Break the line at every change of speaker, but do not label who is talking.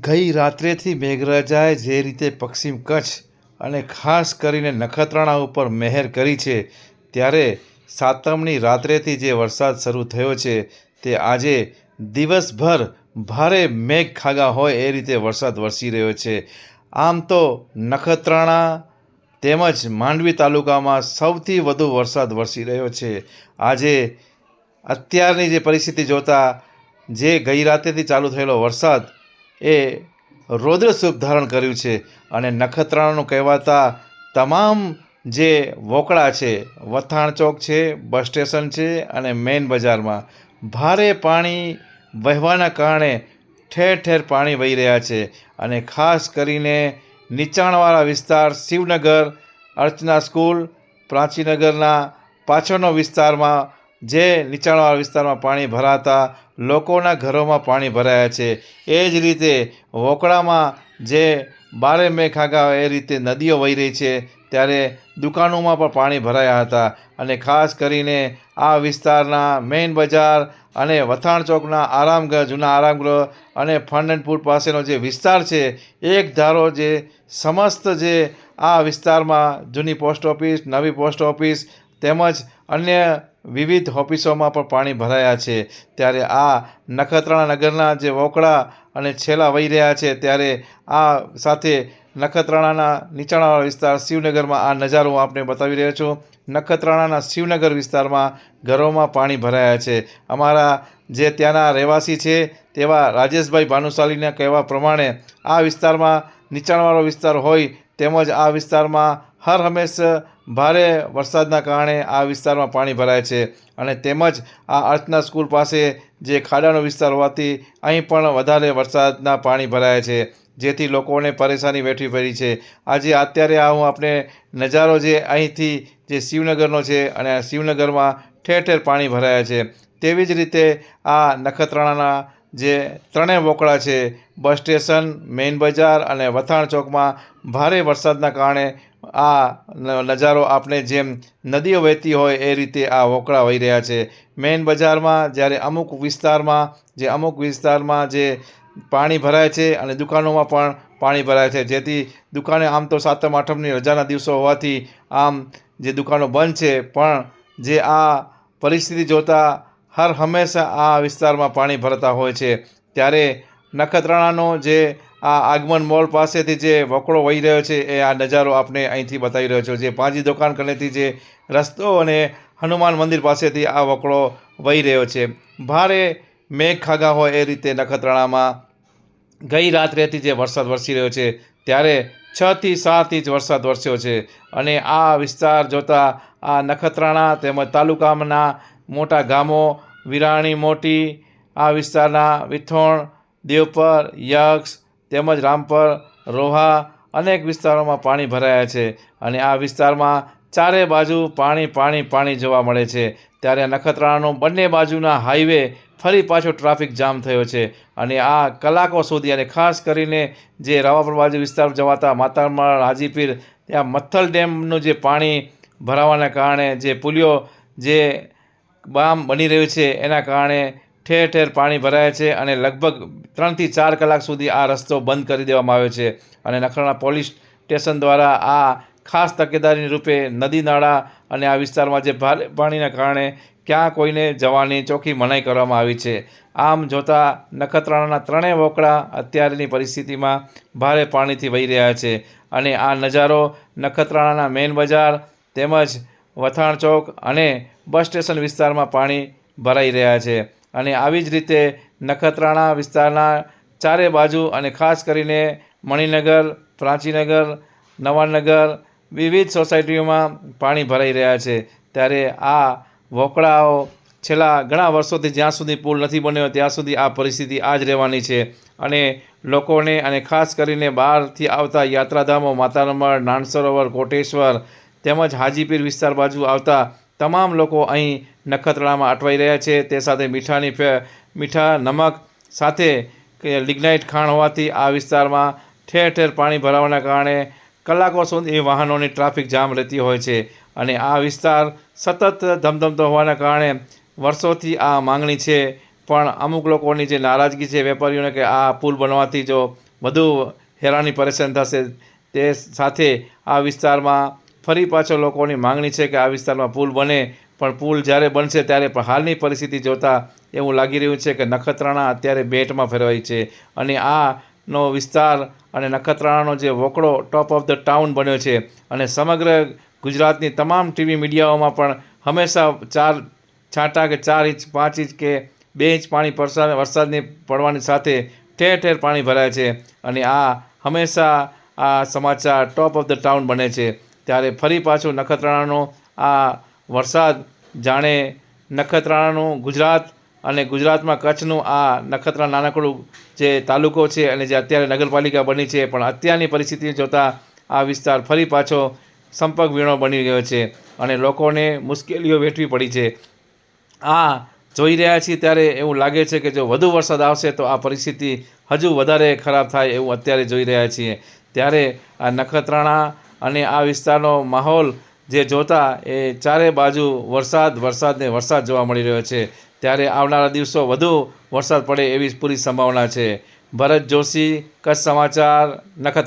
ગઈ રાત્રેથી મેઘરાજાએ જે રીતે પશ્ચિમ કચ્છ અને ખાસ કરીને નખત્રાણા ઉપર મહેર કરી છે, ત્યારે સાતમની રાત્રેથી જે વરસાદ શરૂ થયો છે, તે આજે દિવસભર ભારે મેઘ ખાગા હોય એ રીતે વરસાદ વરસી રહ્યો છે. આમ તો નખત્રાણા તેમજ માંડવી તાલુકામાં સૌથી વધુ વરસાદ વરસી રહ્યો છે. આજે અત્યારની જે પરિસ્થિતિ જોતાં, જે ગઈ રાતેથી ચાલુ થયેલો વરસાદ એ રૌદ્ર સ્વરૂપ ધારણ કર્યું છે અને નખત્રાણાનું કહેવાતા તમામ જે વોકળા છે, વથાણ ચોક છે, બસ સ્ટેશન છે અને મેઇન બજારમાં ભારે પાણી વહેવાના કારણે ઠેર ઠેર પાણી વહી રહ્યા છે અને ખાસ કરીને નીચાણવાળા વિસ્તાર શિવનગર, અર્ચના સ્કૂલ, પ્રાચીનગરના પાછળનો વિસ્તારમાં જે નીચાણવાળા વિસ્તારમાં પાણી ભરાતા લોકોના ઘરોમાં પાણી ભરાયા છે. એ જ રીતે વોકળામાં જે બારે મેઘ આગા એ રીતે નદીઓ વહી રહી છે, ત્યારે દુકાનોમાં પણ પાણી ભરાયા હતા. અને ખાસ કરીને આ વિસ્તારના મેઇન બજાર અને વથાણ ચોકના આરામગૃહ, જૂના આરામગૃહ અને ફંડનપુર પાસેનો જે વિસ્તાર છે, એક ધારો જે સમસ્ત જે આ વિસ્તારમાં જૂની પોસ્ટ ઓફિસ, નવી પોસ્ટ ઓફિસ તેમજ અન્ય વિવિધ ઓફિસોમાં પણ પાણી ભરાયા છે. ત્યારે આ નખત્રાણા નગરના જે વોકળા અને છેલ્લા વહી રહ્યા છે, ત્યારે આ સાથે નખત્રાણાના નીચાણવાળા વિસ્તાર શિવનગરમાં આ નજારો હું આપને બતાવી રહ્યો છું. નખત્રાણાના શિવનગર વિસ્તારમાં ઘરોમાં પાણી ભરાયા છે. અમારા જે ત્યાંના રહેવાસી છે, તેવા રાજેશભાઈ ભાનુશાલીના કહેવા પ્રમાણે આ વિસ્તારમાં નીચાણવાળો વિસ્તાર હોય, તેમજ આ વિસ્તારમાં હર હંમેશ ભારે વરસાદના કારણે આ વિસ્તારમાં પાણી ભરાય છે અને તેમજ આ અર્ચના સ્કૂલ પાસે જે ખાડાનો વિસ્તાર હોવાથી અહીં પણ વધારે વરસાદના પાણી ભરાય છે, જેથી લોકોને પરેશાની વેઠવી પડી છે. આજે અત્યારે આ હું આપણે નજારો જે અહીંથી જે શિવનગરનો છે અને આ શિવનગરમાં ઠેર ઠેર પાણી ભરાયા છે. તેવી જ રીતે આ નખત્રાણાના જે ત્રણેય વોકળા છે, બસ સ્ટેશન મેઇન બજાર અને વથાણ ચોકમાં ભારે વરસાદના કારણે આ નજારો આપણે જેમ નદીઓ વહેતી હોય એ રીતે આ વોકળા વહી રહ્યા છે. મેઇન બજારમાં જ્યારે અમુક વિસ્તારમાં, જે અમુક વિસ્તારમાં જે પાણી ભરાય છે અને દુકાનોમાં પણ પાણી ભરાય છે. જેથી દુકાને આમ તો સાતમ, આઠમની રજાના દિવસો હોવાથી આમ જે દુકાનો બંધ છે, પણ જે આ પરિસ્થિતિ જોતાં હર હંમેશા આ વિસ્તારમાં પાણી ભરતા હોય છે. ત્યારે નખત્રાણાનો જે આ આગમન મોલ પાસેથી જે વકડો વહી રહ્યો છે, એ આ નજારો આપણે અહીંથી બતાવી રહ્યો છું. જે પાંજી દુકાન કનેથી જે રસ્તો અને હનુમાન મંદિર પાસેથી આ વકડો વહી રહ્યો છે. ભારે મેઘ ખાગા હોય એ રીતે નખત્રાણામાં ગઈ રાત્રેથી જે વરસાદ વરસી રહ્યો છે, ત્યારે છથી સાત ઇંચ વરસાદ વરસ્યો છે અને આ વિસ્તાર જોતાં આ નખત્રાણા તેમજ તાલુકાના મોટા ગામો, વિરાણી મોટી, આ વિસ્તારના વિથોણ દેવપર યક્ષ તેમજ રામપર રોહા અનેક વિસ્તારોમાં પાણી ભરાયા છે અને આ વિસ્તારમાં ચારે બાજુ પાણી પાણી પાણી જોવા મળે છે. ત્યારે નખત્રાણાનો બંને બાજુના હાઈવે ફરી પાછો ટ્રાફિક જામ થયો છે અને આ કલાકો સુધી અને ખાસ કરીને જે રાવાપુર બાજુ વિસ્તાર જવાતા માતામણ હાજીપીર, ત્યાં મથ્થલ ડેમનું જે પાણી ભરાવાના કારણે જે પુલિયો જે બામ બની રહ્યું છે, એના કારણે ઠેર ઠેર પાણી ભરાય છે અને લગભગ ત્રણથી ચાર કલાક સુધી આ રસ્તો બંધ કરી દેવામાં આવ્યો છે. અને નખરાણા પોલીસ સ્ટેશન દ્વારા આ ખાસ તકેદારી રૂપે નદી નાળા અને આ વિસ્તારમાં જે ભારે પાણીના કારણે ક્યાં કોઈને જવાની ચોખ્ખી મનાઈ કરવામાં આવી છે. આમ જોતાં નખત્રાણાના ત્રણેય વોકળા અત્યારની પરિસ્થિતિમાં ભારે પાણીથી વહી રહ્યા છે અને આ નજારો નખત્રાણાના મેઇન બજાર તેમજ વથાણ ચોક અને બસ સ્ટેશન વિસ્તારમાં પાણી ભરાઈ રહ્યા છે. અને આવી જ રીતે નખત્રાણા વિસ્તારના ચારે બાજુ અને ખાસ કરીને મણિનગર, પ્રાંચીનગર, નવાનગર વિવિધ સોસાયટીઓમાં પાણી ભરાઈ રહ્યા છે. ત્યારે આ વોકળાઓ છેલ્લા ઘણા વર્ષોથી જ્યાં સુધી પુલ નથી બન્યો, ત્યાં સુધી આ પરિસ્થિતિ આ જ રહેવાની છે. અને લોકોને અને ખાસ કરીને બહારથી આવતા યાત્રાધામો માતારમઢ નાનસરોવર, કોટેશ્વર તેમજ હાજીપીર વિસ્તાર બાજુ આવતા તમામ લોકો અહીં નખત્રાણામાં અટવાઈ રહ્યા છે. તે સાથે મીઠાની મીઠા નમક સાથે લિગ્નાઇટ ખાણ હોવાથી આ વિસ્તારમાં ઠેર ઠેર પાણી ભરાવાના કારણે કલાકો સુધી વાહનોની ટ્રાફિક જામ રહેતી હોય છે અને આ વિસ્તાર સતત ધમધમતો હોવાના કારણે વર્ષોથી આ માંગણી છે. પણ અમુક લોકોની જે નારાજગી છે વેપારીઓને કે આ પુલ બનવાથી જો વધુ હેરાની પરેશાન થશે, તે સાથે આ વિસ્તારમાં ફરી પાછો લોકોની માંગણી છે કે આ વિસ્તારમાં પુલ બને. પણ પુલ જ્યારે બનશે ત્યારે પણ હાલની પરિસ્થિતિ જોતાં એવું લાગી રહ્યું છે કે નખત્રાણા અત્યારે બેટમાં ફેરવાય છે. અને આનો વિસ્તાર અને નખત્રાણાનો જે વોકડો ટોપ ઓફ ધ ટાઉન બન્યો છે અને સમગ્ર ગુજરાતની તમામ ટીવી મીડિયાઓમાં પણ હંમેશા ચાર છાંટા કે ચાર ઇંચ, પાંચ ઇંચ કે બે ઇંચ પાણી પરસા, વરસાદની પડવાની સાથે ઠેર ઠેર પાણી ભરાય છે. અને આ હંમેશા આ સમાચાર ટોપ ઓફ ધ ટાઉન બને છે. ત્યારે ફરી પાછું નખત્રાણાનો આ વરસાદ જાણે નખત્રાણાનું ગુજરાત અને ગુજરાતમાં કચ્છનું આ નખત્રા નાનકડું જે તાલુકો છે અને જે અત્યારે નગરપાલિકા બની છે, પણ અત્યારની પરિસ્થિતિ જોતાં આ વિસ્તાર ફરી પાછો સંપર્ક વીણો બની ગયો છે અને લોકોને મુશ્કેલીઓ વેઠવી પડી છે. આ જોઈ રહ્યા છીએ ત્યારે એવું લાગે છે કે જો વધુ વરસાદ આવશે તો આ પરિસ્થિતિ હજુ વધારે ખરાબ થાય એવું અત્યારે જોઈ રહ્યા છીએ. ત્યારે આ નખત્રાણા અને આ વિસ્તારનો માહોલ જે જોતા એ ચારે બાજુ વરસાદ વરસાદને વરસાદ જોવા મળી રહ્યો છે. ત્યારે આવનારા દિવસો વધુ વરસાદ પડે એવી પૂરી સંભાવના છે. ભરત જોશી, કચ્છ સમાચાર, નખત્રાણા.